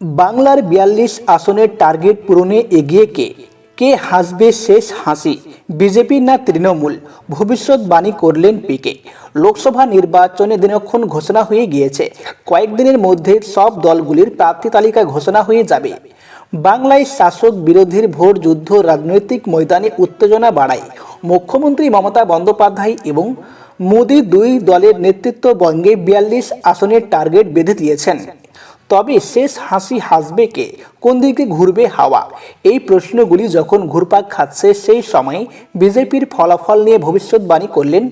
বাংলার বিয়াল্লিশ আসনের টার্গেট পূরণে এগিয়ে কে? কে হাসবে শেষ হাসি? বিজেপি না তৃণমূল? ভবিষ্যৎবাণী করলেন পিকে। লোকসভা নির্বাচনে দিনক্ষণ ঘোষণা হয়ে গিয়েছে। কয়েকদিনের মধ্যে সব দলগুলির প্রার্থী তালিকা ঘোষণা হয়ে যাবে। বাংলায় শাসক বিরোধীর ভোট যুদ্ধ রাজনৈতিক ময়দানে উত্তেজনা বাড়ায়। মুখ্যমন্ত্রী মমতা বন্দ্যোপাধ্যায় এবং মোদী দুই দলের নেতৃত্ব বঙ্গে বিয়াল্লিশ আসনের টার্গেট বেঁধে দিয়েছেন। তবে শেষ হাসি হাসবে কে? কোন দিকে ঘুরবে হাওয়া? এই প্রশ্নগুলি যখন ঘুরপাক খাচ্ছে, সেই সময় বিজেপির ফলাফল নিয়ে ভবিষ্যৎবাণী করলেন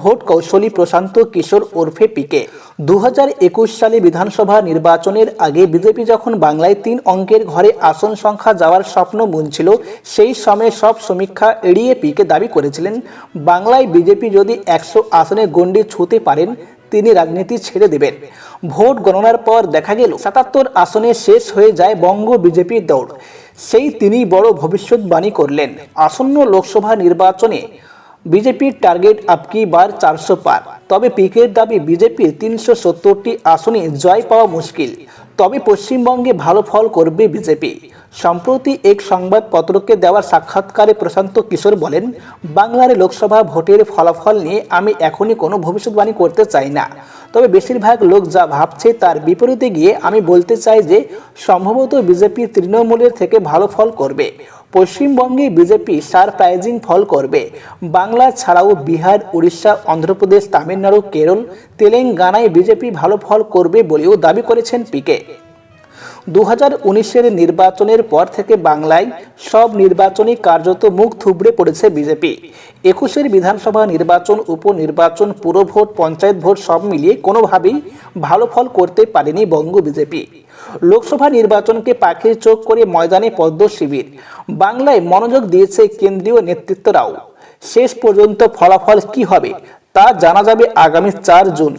ভোট কৌশলী প্রশান্ত কিশোর ওরফে পিকে। দু হাজার একুশ সালে বিধানসভা নির্বাচনের আগে বিজেপি যখন বাংলায় তিন অঙ্কের ঘরে আসন সংখ্যা যাওয়ার স্বপ্ন বুনছিল, সেই সময় সব সমীক্ষা এড়িয়ে পিকে দাবি করেছিলেন, বাংলায় বিজেপি যদি একশো আসনে গণ্ডি ছুঁতে পারেন তিনি রাজনীতি ছেড়ে দেবেন। ভোট গণনার পর দেখা গেল, সাতাত্তর আসনে শেষ হয়ে যায় বঙ্গ বিজেপির দৌড়। সেই তিনি বড় ভবিষ্যৎবাণী করলেন। আসন্ন লোকসভা নির্বাচনে বিজেপির টার্গেট আপকি বার চারশো পার। তবে পিকের দাবি, বিজেপির তিনশো সত্তরটি আসনে জয় পাওয়া মুশকিল। তবে পশ্চিমবঙ্গে ভালো ফল করবে বিজেপি। সম্প্রতি এক সংবাদপত্রকে দেওয়ার সাক্ষাৎকারে প্রশান্ত কিশোর বলেন, বাংলার লোকসভা ভোটের ফলাফল নিয়ে আমি এখনই কোনো ভবিষ্যৎবাণী করতে চাই না। তবে বেশিরভাগ লোক যা ভাবছে তার বিপরীতে গিয়ে আমি বলতে চাই যে, সম্ভবত বিজেপি তৃণমূলের থেকে ভালো ফল করবে। পশ্চিমবঙ্গে বিজেপি সারপ্রাইজিং ফল করবে। বাংলা ছাড়াও বিহার, উড়িষ্যা, অন্ধ্রপ্রদেশ, তামিলনাড়ু, কেরল, তেলেঙ্গানায় বিজেপি ভালো ফল করবে বলেও দাবি করেছেন পিকে। দু হাজার নির্বাচনের পর থেকে বাংলায় সব নির্বাচনী কার্যত মুখ থুবড়ে পড়েছে বিজেপি। একুশের বিধানসভা নির্বাচন, উপনির্বাচন, পুরভোট, পঞ্চায়েত ভোট সব মিলিয়ে কোনোভাবেই ভালো ফল করতে পারেনি বঙ্গ বিজেপি। লোকসভা নির্বাচনকে পাখির চোখ করে ময়দানে পদ্ম শিবির। বাংলায় মনোযোগ দিয়েছে কেন্দ্রীয় নেতৃত্বরাও। শেষ পর্যন্ত ফলাফল কি হবে তা জানা যাবে আগামী চার জুন।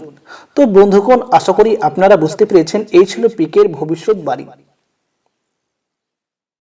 তো বন্ধুগণ আশা করি আপনারা বুঝতে পেরেছেন এই ছিল পিকের ভবিষ্যৎবাণী